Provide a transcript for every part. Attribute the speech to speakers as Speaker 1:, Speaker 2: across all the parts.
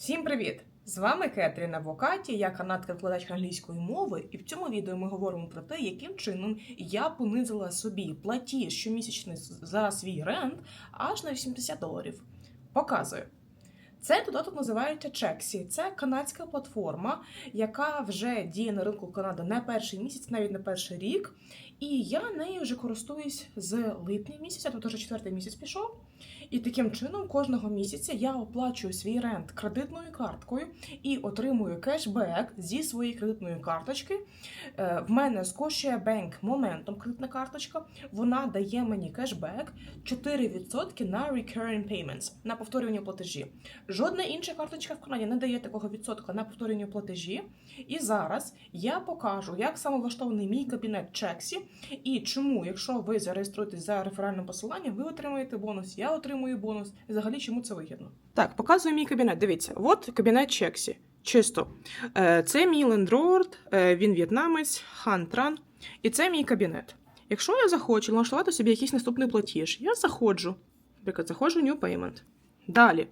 Speaker 1: Всім привіт! З вами Кетрін Авокаті, я канадська викладачка англійської мови, і в цьому відео ми говоримо про те, яким чином я понизила собі платіж щомісячний за свій рент аж на 80 доларів. Показую. Цей додаток називається Чексі. Це канадська платформа, яка вже діє на ринку Канади не перший місяць, навіть не перший рік. І я нею вже користуюсь з липня місяця, тобто вже четвертий місяць пішов. І таким чином кожного місяця я оплачую свій рент кредитною карткою і отримую кешбек зі своєї кредитної карточки. Е, В мене Scotia Bank моментом кредитна карточка. Вона дає мені кешбек 4% на recurring payments, на повторювання платежі. Жодна інша карточка в Канаді не дає такого відсотка на повторювання платежі. І зараз я покажу, як саме влаштований мій кабінет Чексі і чому, якщо ви зареєструєтесь за реферальним посиланням, ви отримаєте бонус, я отримую бонус. І взагалі, чому це вигідно? Так, показую мій кабінет. Дивіться, от кабінет Чексі. Чисто. Е, Це мій лендрорд, він в'єтнамець, Хан Тран. І це мій кабінет. Якщо я захочу налаштувати собі якийсь наступний платіж, я заходжу. Наприклад, заходжу New Payment. Далі.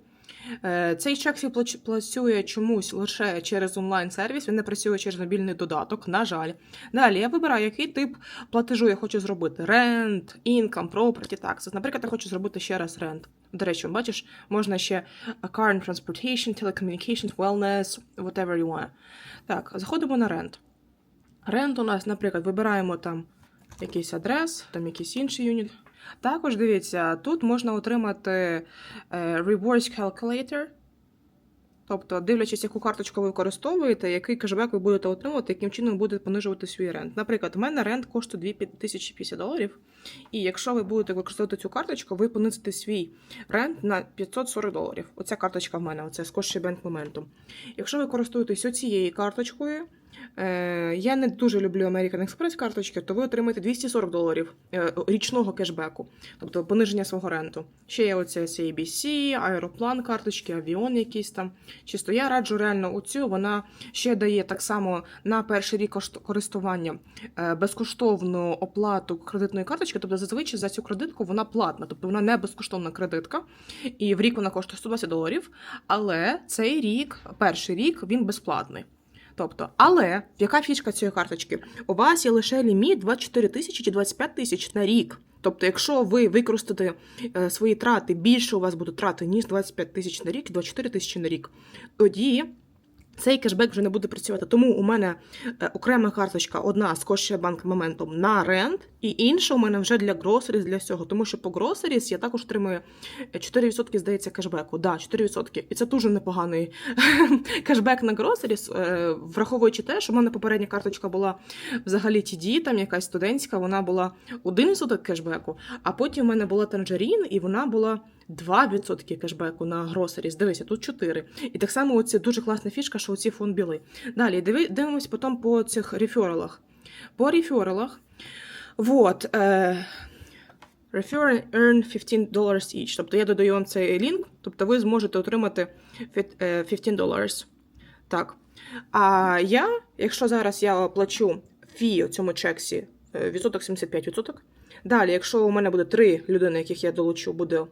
Speaker 1: Е, Цей чексі працює чомусь лише через онлайн-сервіс, він не працює через мобільний додаток, на жаль. Далі я вибираю, який тип платежу я хочу зробити: rent, income, property taxes. Наприклад, я хочу зробити ще раз rent. До речі, бачиш, можна ще and transportation, telecommunications, wellness, whatever you want. Так, заходимо на rent. Rent у нас, наприклад, вибираємо там якийсь адрес, там якийсь інший юніт. Також дивіться, тут можна отримати е, Rewards Calculator. Тобто, дивлячись, яку карточку ви використовуєте, який кешбек ви будете отримувати, яким чином буде понижувати свій рент. Наприклад, у мене рент коштує 2050 доларів. І якщо ви будете використовувати цю карточку, ви понизите свій рент на 540 доларів. Оця карточка в мене, оце Scotia Bank Momentum. Якщо ви користуєтесь оцією карточкою, я не дуже люблю American Express карточки, то ви отримаєте 240 доларів е, річного кешбеку, тобто пониження свого ренту. Ще є оце CABC, аероплан карточки, авіон якийсь там. Чисто я раджу реально оцю, вона ще дає так само на перший рік користування е, безкоштовну оплату кредитної карточки. Тобто зазвичай за цю кредитку вона платна, тобто вона не безкоштовна кредитка. І в рік вона коштує 120 доларів. Але цей рік, перший рік, він безплатний. Тобто, але яка фішка цієї карточки? У вас є лише ліміт 24 тисячі чи 25 тисяч на рік. Тобто, якщо ви використаєте е, свої трати, більше у вас будуть трати, ніж 25 тисяч на рік, 24 тисячі на рік, тоді цей кешбек вже не буде працювати. Тому у мене е, окрема карточка, одна з Bank Momentum на рент, і інша у мене вже для groceries, для всього. Тому що по groceries я також отримую 4%, здається, кешбеку. Да, 4%. І це дуже непоганий кешбек на е, враховуючи те, що в мене попередня карточка була взагалі TD, там якась студентська, вона була 1% кешбеку, а потім в мене була Tangerine, і вона була 2% кешбеку на groceries. Дивися, тут 4. І так само оце дуже класна фішка, що оці фон біли. Далі диви, дивимось потім по цих рефералах. По рефералах, вот, Е, Refer earn 15 dollars each. Тобто я додаю вам цей лінк, тобто ви зможете отримати фіт- е, 15 dollars. Так. А я, якщо зараз я плачу фі у цьому чексі, е, відсоток 75%. Далі, якщо у мене буде три людини, яких я долучу, буде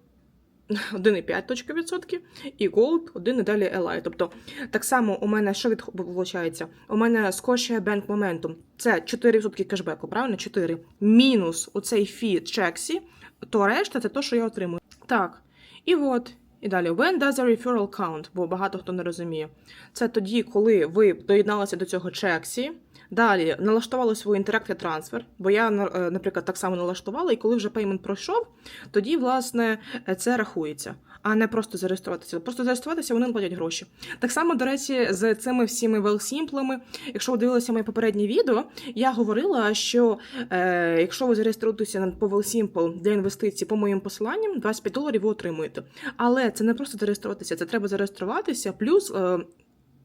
Speaker 1: 1,5 точки відсотки, і Gold 1 і далі LI. Тобто, так само у мене що виходить? У мене Scotia Bank Momentum. Це 4% кешбеку, правильно? 4. Мінус оцей фі чексі, то решта це те, що я отримую. Так. І от. І далі, when does a referral count? Бо багато хто не розуміє. Це тоді, коли ви доєдналися до цього чексі, далі налаштували свій Interactive Transfer, бо я, е, наприклад, так само налаштувала, і коли вже пеймент пройшов, тоді, власне, е, це рахується, а не просто зареєструватися. Просто зареєструватися, вони платять гроші. Так само, до речі, з цими всіми велсімплами, якщо ви дивилися моє попереднє відео, я говорила, що е, якщо ви зареєструєтеся по Велсімпл для інвестицій по моїм посиланням, 25 доларів ви отримуєте. Але це не просто зареєструватися, це треба зареєструватися, плюс е,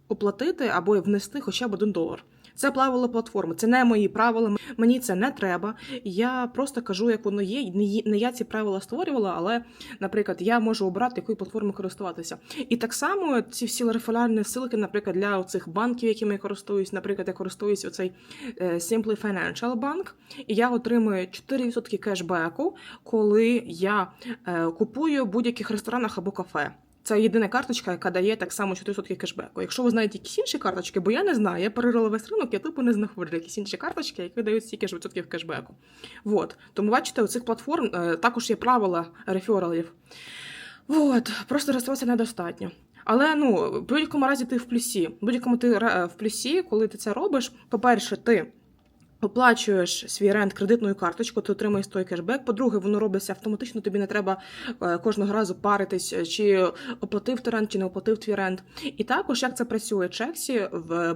Speaker 1: оплатити або внести хоча б один долар. Це правила платформи, це не мої правила. Мені це не треба. Я просто кажу, як воно є. Не я ці правила створювала, але, наприклад, я можу обрати, якою платформою користуватися. І так само ці всі реферальні ссылки, наприклад, для цих банків, якими я користуюсь. Наприклад, я користуюсь оцей е, Simply Financial Bank, і я отримую 4% кешбеку, коли я е, купую в будь-яких ресторанах або кафе. Це єдина карточка, яка дає так само 4% кешбеку. Якщо ви знаєте якісь інші карточки, бо я не знаю, я перерила весь ринок, я тупо не знаходжу якісь інші карточки, які дають стільки ж відсотків кешбеку. Вот. Тому бачите, у цих платформ е, також є правила рефералів. Вот. Просто реєструватися недостатньо. Але ну, в будь-якому разі ти в плюсі. В будь-якому ти в плюсі, коли ти це робиш, по-перше, ти. Оплачуєш свій рент кредитною карточкою, ти отримуєш той кешбек. По-друге, воно робиться автоматично, тобі не треба е, кожного разу паритись, е, чи оплатив ти рент, чи не оплатив твій рент. І також як це працює, Чексі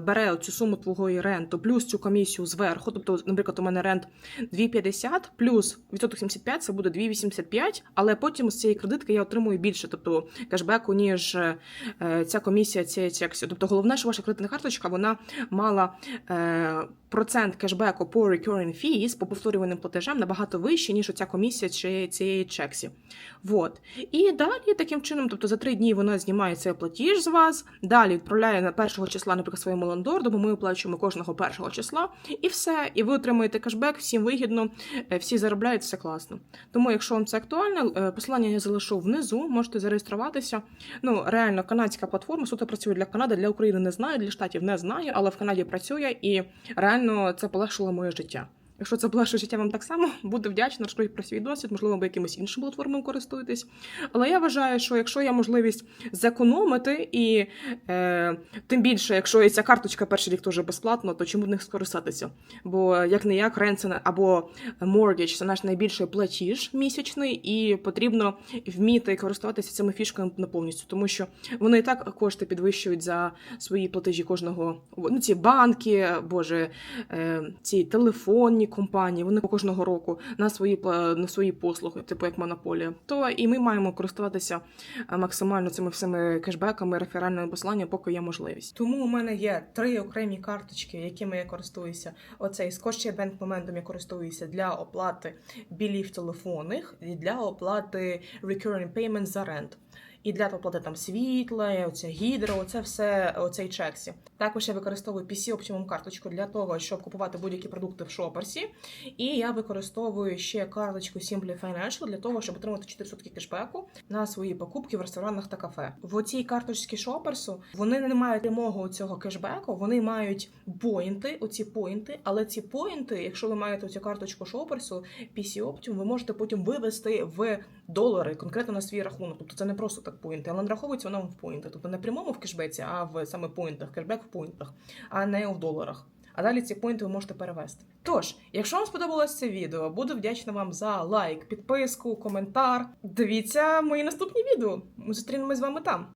Speaker 1: бере цю суму твого ренту, плюс цю комісію зверху. Тобто, наприклад, у мене рент 2,50, плюс відсоток 75, це буде 2,85, але потім з цієї кредитки я отримую більше, тобто кешбеку, ніж е, ця комісія цієї Чексі. Тобто, головне, що ваша кредитна карточка вона мала процент кешбеку по recurring fees, по повторюваним платежам набагато вищий, ніж оця комісія чи цієї чексі. Вот. І далі таким чином, тобто за три дні вона знімає цей платіж з вас, далі відправляє на першого числа, наприклад, своєму лендорду, бо ми оплачуємо кожного першого числа, і все. І ви отримуєте кешбек, всім вигідно, е, всі заробляють, все класно. Тому, якщо вам це актуально, е, посилання я залишу внизу, можете зареєструватися. Ну, реально, канадська платформа суто працює для Канади, для України не знаю, для штатів не знаю, але в Канаді працює і реально це полегшило моє життя. Якщо це полегшує життя вам так само, буду вдячна, розкажіть про свій досвід, можливо, ви якимось іншим платформом користуєтесь. Але я вважаю, що якщо є можливість зекономити, і е, тим більше, якщо і ця карточка перший рік теж безплатно, то чому б не скористатися? Бо як не як не- або mortgage – це наш найбільший платіж місячний, і потрібно вміти користуватися цими фішками на повністю, тому що вони і так кошти підвищують за свої платежі кожного ну, ці банки, боже, е, ці телефонні компанії, вони кожного року на свої на свої послуги, типу як монополія. То і ми маємо користуватися е, максимально цими всіми кешбеками, реферальними посиланнями, поки є можливість. Тому у мене є три окремі карточки, якими я користуюся. Оцей Scotiabank моментом я користуюся для оплати білів телефонних і для оплати recurring payment за рент. І для оплати там світла, оця гідро, оце все оцей чексі. Також я використовую PC Optimum карточку для того, щоб купувати будь-які продукти в шоперсі. І я використовую ще карточку Simply Financial для того, щоб отримати 4% кешбеку на свої покупки в ресторанах та кафе. В оцій карточці шоперсу вони не мають прямого цього кешбеку, вони мають поінти, оці поінти, але ці поінти, якщо ви маєте цю карточку шоперсу, PC Optimum, ви можете потім вивести в долари конкретно на свій рахунок. Тобто це не просто так поінти, але нараховується вона в поінти. Тобто не прямому в кешбеці, а в саме поінтах, кешбек в поінтах, а не в доларах. А далі ці поінти ви можете перевести. Тож, якщо вам сподобалось це відео, буду вдячна вам за лайк, підписку, коментар. Дивіться мої наступні відео. Ми зустрінемось з вами там.